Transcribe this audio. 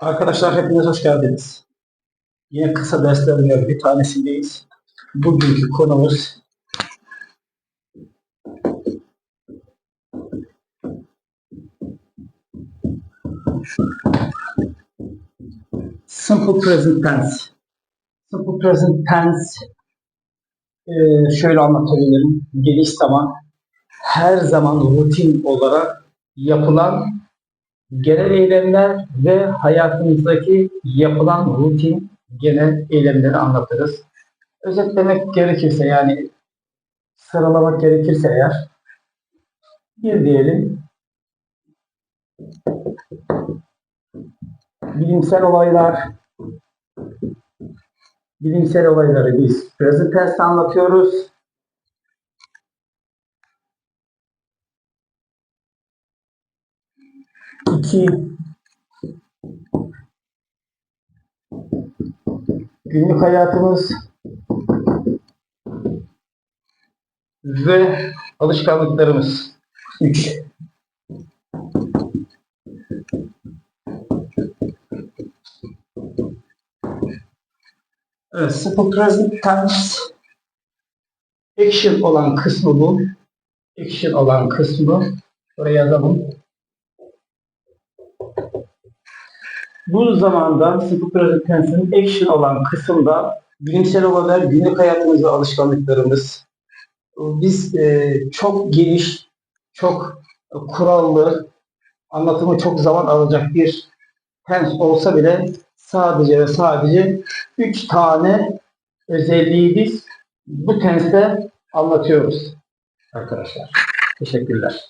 Arkadaşlar hepiniz hoş geldiniz. Yine kısa derslerden bir tanesindeyiz. Bugünkü konumuz Simple Present Tense. Simple Present Tense eee, şöyle anlatabilirim. Geniş zaman her zaman rutin olarak yapılan genel eylemler ve hayatımızdaki yapılan rutin genel eylemleri anlatırız. Özetlemek gerekirse yani sıralamak gerekirse eğer bir diyelim bilimsel olaylar bilimsel olayları biz present tense anlatıyoruz. İki günlük hayatımız ve alışkanlıklarımız. Üç. Evet, simple present tense action olan kısmı bu. Action olan kısmı buraya yazalım. Bu zamanda present tense'in action olan kısımda bilimsel olaylar günlük hayatımız ve alışkanlıklarımız. Biz e, çok geniş, çok kurallı, anlatımı çok zaman alacak bir tense olsa bile sadece ve sadece üç tane özelliği biz bu tenste anlatıyoruz arkadaşlar. Teşekkürler.